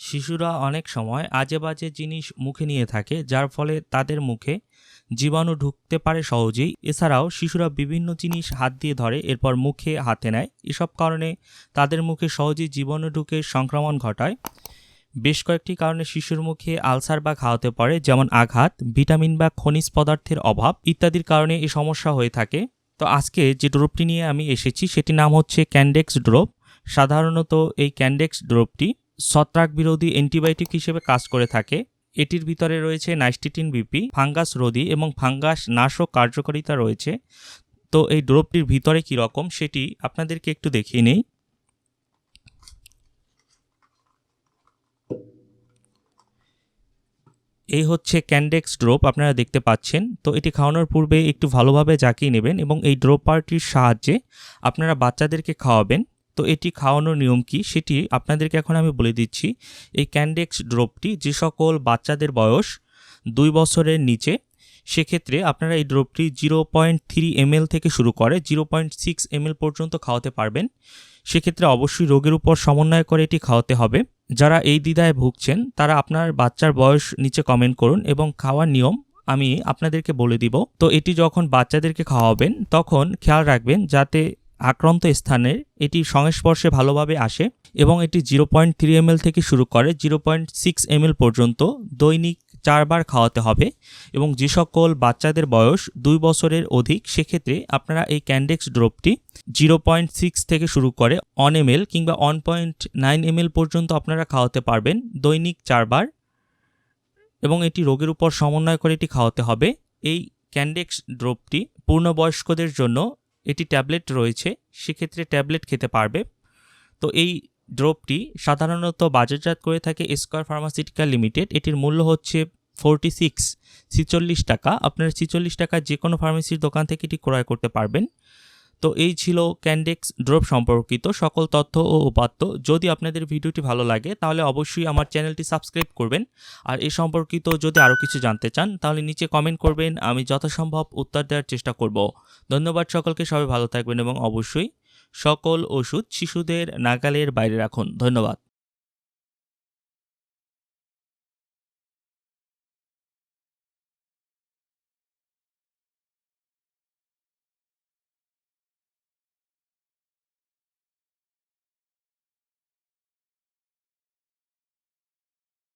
শিশুরা অনেক সময় আজে বাজে জিনিস মুখে নিয়ে থাকে, যার ফলে তাদের মুখে জীবাণু ঢুকতে পারে সহজেই। এছাড়াও শিশুরা বিভিন্ন জিনিস হাত দিয়ে ধরে, এরপর মুখে হাতে নেয়। এসব কারণে তাদের মুখে সহজেই জীবাণু ঢুকে সংক্রমণ ঘটায়। বেশ কয়েকটি কারণে শিশুর মুখে আলসার বা খাওয়াতে পারে যেমন আঘাত, ভিটামিন বা খনিজ পদার্থের অভাব ইত্যাদির কারণে এই সমস্যা হয়ে থাকে। তো আজকে যে ড্রপটি নিয়ে আমি এসেছি, সেটির নাম হচ্ছে ক্যান্ডেক্স ড্রপ। সাধারণত এই ক্যান্ডেক্স ড্রপটি ছত্রাক বিরোধী অ্যান্টিবায়োটিক হিসেবে কাজ করে থাকে। এটির ভিতরে রয়েছে নাইস্টিটিন বিপি, ফাঙ্গাস রোধী এবং ফাঙ্গাস নাশক কার্যকারিতা রয়েছে। তো এই ড্রপটির ভিতরে কী রকম সেটি আপনাদেরকে একটু দেখিয়ে নেই। এই হচ্ছে ক্যান্ডেক্স ড্রপ আপনারা দেখতে পাচ্ছেন। তো এটি খাওয়ানোর পূর্বে একটু ভালোভাবে জাকিয়ে নেবেন এবং এই ড্রপ পার্টির সাহায্যে আপনারা বাচ্চাদেরকে খাওয়াবেন। তো এটি খাওয়ানোর নিয়ম কি? সেটি আপনাদেরকে এখন আমি বলে দিচ্ছি। এই ক্যান্ডেক্স ড্রপটি যে সকল বাচ্চাদের বয়স দুই বছরের নিচে, সেক্ষেত্রে আপনারা এই ড্রপটি জিরো পয়েন্ট থ্রি এমএল থেকে শুরু করে জিরো পয়েন্ট সিক্স এমএল পর্যন্ত খাওয়াতে পারবেন। সেক্ষেত্রে অবশ্যই রোগের উপর সমন্বয় করে এটি খাওয়াতে হবে। যারা এই দ্বিধায় ভুগছেন, তারা আপনার বাচ্চার বয়স নিচে কমেন্ট করুন এবং খাওয়ার নিয়ম আমি আপনাদেরকে বলে দিব। তো এটি যখন বাচ্চাদেরকে খাওয়াবেন, তখন খেয়াল রাখবেন যাতে আক্রান্ত স্থানের এটি সংস্পর্শে ভালোভাবে আসে এবং এটি জিরো পয়েন্ট থ্রি এমএল থেকে শুরু করে জিরো পয়েন্ট সিক্স এমএল পর্যন্ত দৈনিক চারবার খাওয়াতে হবে এবং যে সকল বাচ্চাদের বয়স দুই বছরের অধিক, সেক্ষেত্রে আপনারা এই ক্যান্ডেক্স ড্রপটি জিরো পয়েন্ট সিক্স থেকে শুরু করে অন এমএল কিংবা ওয়ান পয়েন্ট নাইন এমএল পর্যন্ত আপনারা খাওয়াতে পারবেন দৈনিক চারবার এবং এটি রোগের উপর সমন্বয় করে এটি খাওয়াতে হবে। এই ক্যান্ডেক্স ড্রপটি পূর্ণবয়স্কদের জন্য এটি ট্যাবলেট রয়েছে, সেক্ষেত্রে ট্যাবলেট খেতে পারবে। তো এই ড্রপটি সাধারণত বাজারজাত করে থাকে স্কোয়ার ফার্মাসিউটিক্যাল লিমিটেড এটির মূল্য হচ্ছে ফোরটি সিক্স ছিচল্লিশ টাকা। আপনারা ছিচল্লিশ টাকা যে কোনো ফার্মেসির দোকান থেকে এটি ক্রয় করতে পারবেন। তো এই ছিল ক্যান্ডেক্স ড্রপ সম্পর্কিত সকল তথ্য ও উপাত্ত। যদি আপনাদের ভিডিওটি ভালো লাগে, তাহলে অবশ্যই আমার চ্যানেলটি সাবস্ক্রাইব করবেন। আর এ সম্পর্কিত যদি আরও কিছু জানতে চান, তাহলে নিচে কমেন্ট করবেন, আমি যথাসম্ভব উত্তর দেওয়ার চেষ্টা করব। ধন্যবাদ সকলকে, সবাই ভালো থাকবেন এবং অবশ্যই সকল ওষুধ শিশুদের নাগালের বাইরে রাখুন। ধন্যবাদ।